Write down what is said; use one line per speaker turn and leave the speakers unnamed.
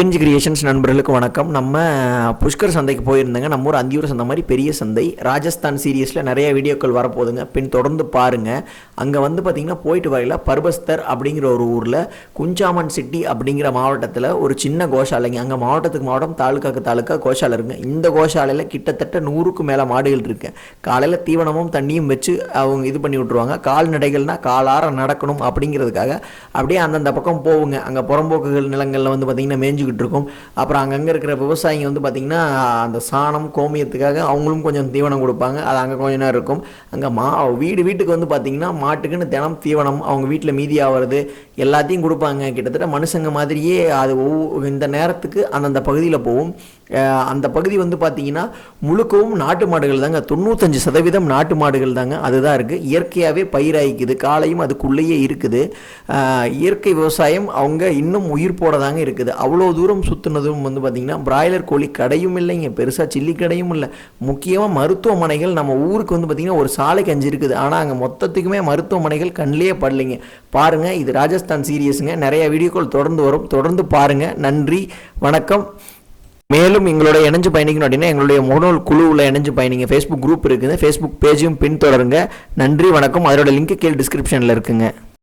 பிரிஞ்சு கிரியேஷன்ஸ் நண்பர்களுக்கு வணக்கம். நம்ம புஷ்கர் சந்தைக்கு போயிருந்தேங்க. நம்ம ஊர் அந்தியூர் சந்தை மாதிரி பெரிய சந்தை. ராஜஸ்தான் சீரியஸில் நிறைய வீடியோக்கள் வரப்போகுதுங்க. பின் தொடர்ந்து பாருங்கள் அங்கே வந்து பார்த்திங்கன்னா போயிட்டு வரையில பர்பஸ்தர் அப்படிங்கிற ஒரு ஊரில் குஞ்சாமன் சிட்டி அப்படிங்கிற மாவட்டத்தில் ஒரு சின்ன கோஷாலைங்க. அங்கே மாவட்டத்துக்கு மாவட்டம் தாலுக்காக்கு தாலுக்கா கோஷாலை இருக்குங்க. இந்த கோஷாலையில் கிட்டத்தட்ட நூறுக்கு மேலே மாடுகள் இருக்கு. காலையில் தீவனமும் தண்ணியும் வச்சு அவங்க இது பண்ணி விட்ருவாங்க கால்நடைகள்னால் காலார நடக்கணும் அப்படிங்கிறதுக்காக அப்படியே அந்தந்த பக்கம் போவுங்க. அங்கே புறம்போக்குகள் நிலங்களில் வந்து பார்த்திங்கன்னா மேய்ஞ்சிக்கிட்டு இருக்கும். அப்புறம் அங்கங்கே இருக்கிற விவசாயிங்க வந்து பார்த்திங்கன்னா அந்த சாணம் கோமியத்துக்காக அவங்களும் கொஞ்சம் தீவனம் கொடுப்பாங்க. அது அங்கே கொஞ்சம் நேரம் இருக்கும். அங்கே மா வீடு வீட்டுக்கு வந்து பார்த்திங்கன்னா மாட்டுக்குன்னு தினம் தீவனம் அவங்க வீட்டில் மீதி ஆகிறது எல்லாத்தையும் கொடுப்பாங்க. கிட்டத்தட்ட மனுஷங்க மாதிரியே அது ஒவ்வொரு இந்த நேரத்துக்கு அந்தந்த பகுதியில் போகும். அந்த பகுதி வந்து பார்த்திங்கன்னா முழுக்கவும் நாட்டு மாடுகள் தாங்க. தொண்ணூத்தஞ்சு சதவீதம் நாட்டு மாடுகள் தாங்க. அதுதான் இருக்குது இயற்கையாகவே பயிராயிக்குது காலையும் அதுக்குள்ளேயே இருக்குது. இயற்கை விவசாயம் அவங்க இன்னும் உயிர் போட தாங்க இருக்குது. அவ்வளோ தூரம் சுற்றுனதும் வந்து பார்த்திங்கன்னா பிராய்லர் கோழி கடையும் இல்லைங்க. பெருசாக சில்லி கடையும் இல்லை. முக்கியமாக மருத்துவமனைகள் நம்ம ஊருக்கு வந்து பார்த்திங்கன்னா ஒரு சாலைக்கு அஞ்சு இருக்குது. ஆனால் அங்கே மொத்தத்துக்குமே மருத்துவமனைகள் கண்ணிலே படலைங்க. பாருங்கள் இது ராஜஸ்தான் சீரியஸுங்க நிறைய வீடியோக்கள் தொடர்ந்து வரும். தொடர்ந்து பாருங்கள் நன்றி. வணக்கம். மேலும் எங்களோட இணைஞ்சு பயணிக்கணும் அப்படின்னா எங்களுடைய முகநூல் குழுவில் இணைஞ்சு பயணிங்க. ஃபேஸ்புக் குரூப் இருக்குது. ஃபேஸ்புக் பேஜையும் பின்தொடருங்க. நன்றி வணக்கம். அதோட லிங்க் கீழே டிஸ்கிரிப்ஷனில் இருக்குங்க.